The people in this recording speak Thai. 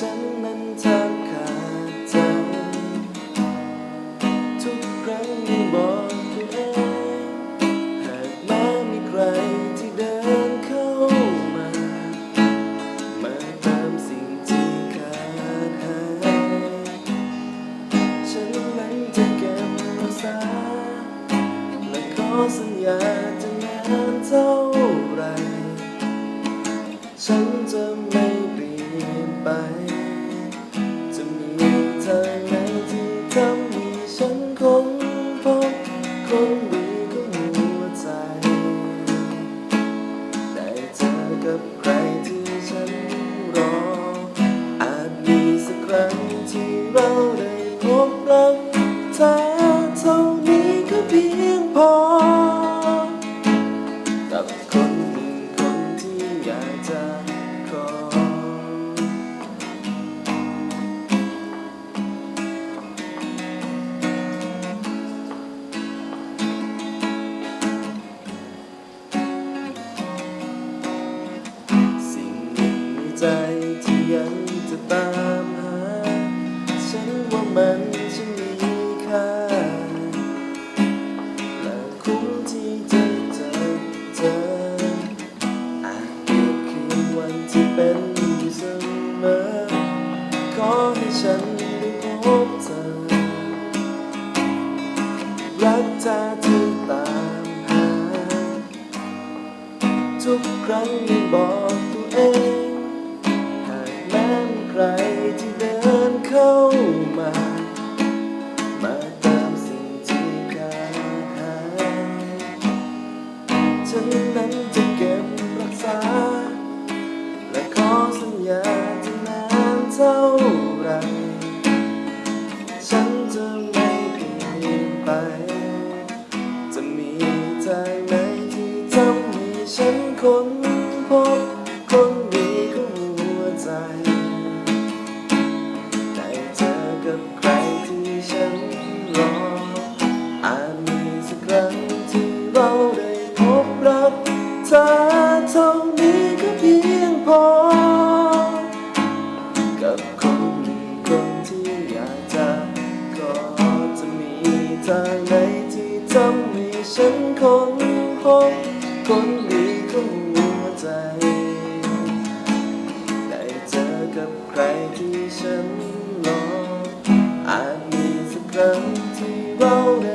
ฉันนั้นแทบขาดใจทุกครั้งที่บอกตัวเองหากแม้มีใครที่เดินเข้ามา มาตามสิ่งที่ขาดหายฉันนั้นจะเก็บรักษาและขอสัญญาจะนานเท่าไรฉันจะ เใจที่ยังจะตามหา ฉันว่ามันจะมีค่าและคุ้มที่จะเจอเธออาจเกิดคืนวันที่เป็นอยู่เสมอขอให้ฉันได้พบเธอรักเธอที่ตามหา ทุกครั้งยังบอกตัวเอง เท่าไร ฉันจะไม่เปลี่ยนไป จะมีใจไหนที่ทำให้ฉันคน คนดีของหัวใจ ได้เจอกับใครที่ฉันรออาจมีสักครั้งที่เรา